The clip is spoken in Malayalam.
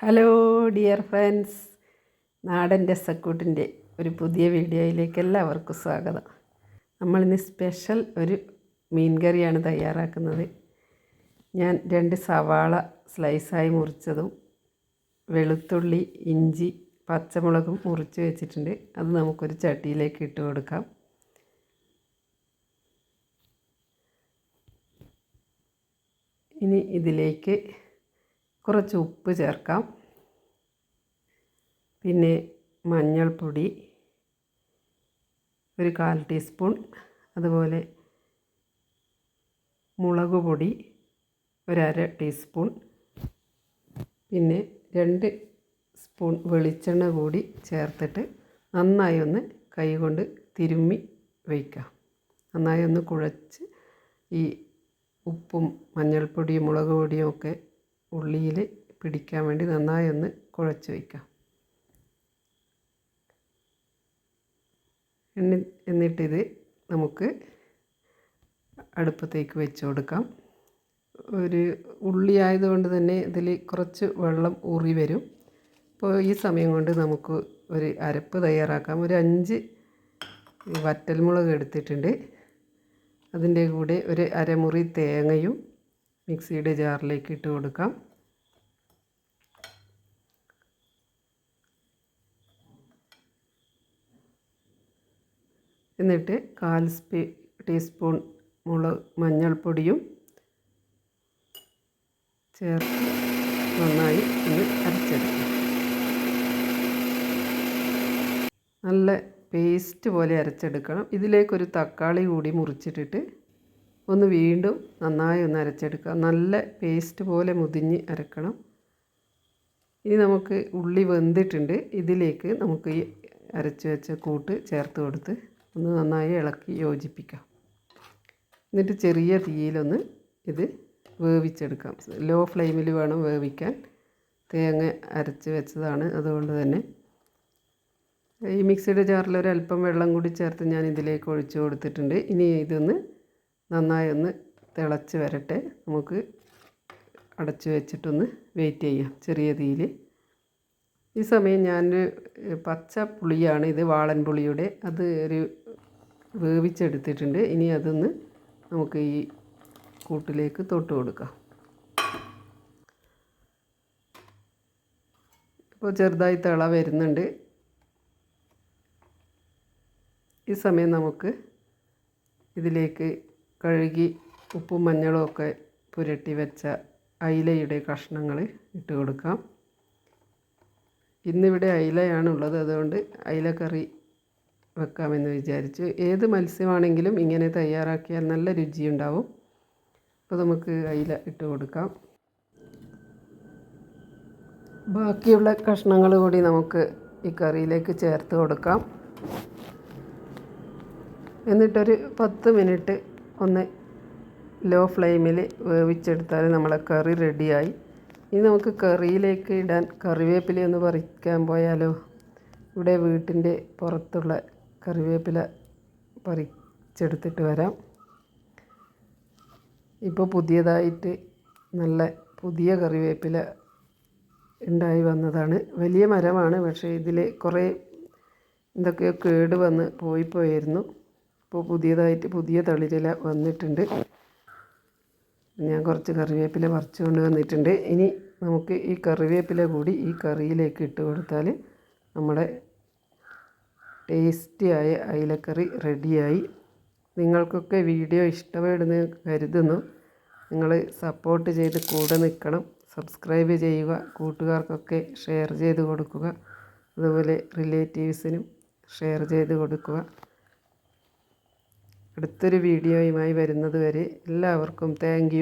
Hello dear friends. നാടൻ രസക്കൂട്ടിന്റെ ഒരു പുതിയ വീഡിയോയിലേക്ക് എല്ലാവർക്കും സ്വാഗതം. നമ്മളിന്ന് സ്പെഷ്യൽ ഒരു മീൻ കറിയാണ് തയ്യാറാക്കുന്നത്. ഞാൻ രണ്ട് സവാള സ്ലൈസായി മുറിച്ചതും വെളുത്തുള്ളി ഇഞ്ചി പച്ചമുളകും മുറിച്ച് വെച്ചിട്ടുണ്ട്. അത് നമുക്കൊരു ചട്ടിയിലേക്ക് ഇട്ട് കൊടുക്കാം. ഇനി ഇതിലേക്ക് കുറച്ച് ഉപ്പ് ചേർക്കാം. പിന്നെ മഞ്ഞൾപ്പൊടി ഒരു കാൽ ടീസ്പൂൺ. അതുപോലെ മുളക് പൊടി ഒരര ടീസ്പൂൺ. പിന്നെ രണ്ട് സ്പൂൺ വെളിച്ചെണ്ണ കൂടി ചേർത്തിട്ട് നന്നായി ഒന്ന് കൈകൊണ്ട് തിരുമ്മി വയ്ക്കാം നന്നായി ഒന്ന് കുഴച്ച് ഈ ഉപ്പും മഞ്ഞൾപ്പൊടിയും മുളക് പൊടിയും ഒക്കെ ഉള്ളിയിൽ പിടിക്കാൻ വേണ്ടി നന്നായി ഒന്ന് കുഴച്ച് വയ്ക്കാം എണ്ണി എന്നിട്ടിത് നമുക്ക് അടുപ്പത്തേക്ക് വെച്ച് കൊടുക്കാം. ഒരു ഉള്ളി ആയതുകൊണ്ട് തന്നെ ഇതിൽ കുറച്ച് വെള്ളം ഊറി വരും. അപ്പോൾ ഈ സമയം കൊണ്ട് നമുക്ക് ഒരു അരപ്പ് തയ്യാറാക്കാം. ഒരു അഞ്ച് വറ്റൽമുളക് എടുത്തിട്ടുണ്ട്. അതിന്റെ കൂടെ ഒരു അരമുറി തേങ്ങയും മിക്സിയുടെ ജാറിലേക്ക് ഇട്ട് കൊടുക്കാം. എന്നിട്ട് കാൽ സ്പീ ടീസ്പൂൺ മുളക് മഞ്ഞൾപ്പൊടിയും ചേർത്ത് നന്നായി ഒന്ന് അരച്ചെടുക്കും. നല്ല പേസ്റ്റ് പോലെ അരച്ചെടുക്കണം. ഇതിലേക്കൊരു തക്കാളി കൂടി മുറിച്ചിട്ടിട്ട് ഒന്ന് വീണ്ടും നന്നായി ഒന്ന് അരച്ചെടുക്കുക. നല്ല പേസ്റ്റ് പോലെ മുതിഞ്ഞ് അരക്കണം. ഇനി നമുക്ക് ഉള്ളി വെന്തിട്ടുണ്ട്. ഇതിലേക്ക് നമുക്ക് ഈ അരച്ച് വെച്ച കൂട്ട് ചേർത്ത് കൊടുത്ത് ഒന്ന് നന്നായി ഇളക്കി യോജിപ്പിക്കാം. എന്നിട്ട് ചെറിയ തീയിലൊന്ന് ഇത് വേവിച്ചെടുക്കാം. ലോ ഫ്ലെയിമിൽ വേണം വേവിക്കാൻ. തേങ്ങ അരച്ച് വെച്ചതാണ് അതുകൊണ്ട് തന്നെ. ഈ മിക്സിയുടെ ജാറിൽ ഒരു അല്പം വെള്ളം കൂടി ചേർത്ത് ഞാൻ ഇതിലേക്ക് ഒഴിച്ചു കൊടുത്തിട്ടുണ്ട്. ഇനി ഇതൊന്ന് നന്നായി ഒന്ന് തിളച്ച് വരട്ടെ. നമുക്ക് അടച്ച് വെച്ചിട്ടൊന്ന് വെയിറ്റ് ചെയ്യാം. ചെറിയ തീയിൽ. ഈ സമയം ഞാൻ പച്ച പുളിയാണ്. ഇത് വാളൻ പുളിയുടെ. അത് ഒരു വേവിച്ചെടുത്തിട്ടുണ്ട്. ഇനി അതൊന്ന് നമുക്ക് ഈ കൂട്ടിലേക്ക് തൊട്ട് കൊടുക്കാം. ഇപ്പോൾ ചെറുതായി തിള വരുന്നുണ്ട്. ഈ സമയം നമുക്ക് ഇതിലേക്ക് കഴുകി ഉപ്പും മഞ്ഞളും ഒക്കെ പുരട്ടി വെച്ച അയിലയുടെ കഷ്ണങ്ങൾ ഇട്ട് കൊടുക്കാം. ഇന്നിവിടെ അയിലയാണുള്ളത്. അതുകൊണ്ട് അയിലക്കറി കറി വെക്കാമെന്ന് വിചാരിച്ചു. ഏത് മത്സ്യമാണെങ്കിലും ഇങ്ങനെ തയ്യാറാക്കിയാൽ നല്ല രുചിയുണ്ടാവും. അപ്പോൾ നമുക്ക് അയില ഇട്ട് കൊടുക്കാം. ബാക്കിയുള്ള കഷ്ണങ്ങൾ കൂടി നമുക്ക് ഈ കറിയിലേക്ക് ചേർത്ത് കൊടുക്കാം. എന്നിട്ടൊരു പത്ത് മിനിറ്റ് ഒന്ന് ലോ ഫ്ലെയിമിൽ വേവിച്ചെടുത്താൽ നമ്മളെ കറി റെഡിയായി. ഇനി നമുക്ക് കറിയിലേക്ക് ഇടാൻ കറിവേപ്പില ഒന്ന് പറിക്കാൻ പോയാലോ? ഇവിടെ വീട്ടിന്റെ പുറത്തുള്ള കറിവേപ്പില പറിച്ചെടുത്തിട്ട് വരാം. ഇപ്പോൾ പുതിയതായിട്ട് നല്ല പുതിയ കറിവേപ്പില ഉണ്ടായി വന്നതാണ്. വലിയ മരമാണ് പക്ഷേ ഇതിൽ കുറേ എന്തൊക്കെയോ കേട് വന്ന് പോയി പോയിരുന്നു. ഇപ്പോൾ പുതിയതായിട്ട് പുതിയ തളിരില വന്നിട്ടുണ്ട്. ഞാൻ കുറച്ച് കറിവേപ്പില പറിച്ചു കൊണ്ട് വന്നിട്ടുണ്ട്. ഇനി നമുക്ക് ഈ കറിവേപ്പില കൂടി ഈ കറിയിലേക്ക് ഇട്ട് കൊടുത്താൽ നമ്മുടെ ടേസ്റ്റിയായ അയിലക്കറി റെഡിയായി. നിങ്ങൾക്കൊക്കെ വീഡിയോ ഇഷ്ടപ്പെടുന്ന കരുതുന്നു. നിങ്ങൾ സപ്പോർട്ട് ചെയ്ത് കൂടെ നിൽക്കണം. സബ്സ്ക്രൈബ് ചെയ്യുക കൂട്ടുകാർക്കൊക്കെ ഷെയർ ചെയ്ത് കൊടുക്കുക. അതുപോലെ റിലേറ്റീവ്സിനും ഷെയർ ചെയ്ത് കൊടുക്കുക. അടുത്തൊരു വീഡിയോയുമായി വരുന്നത് വരെ എല്ലാവർക്കും താങ്ക്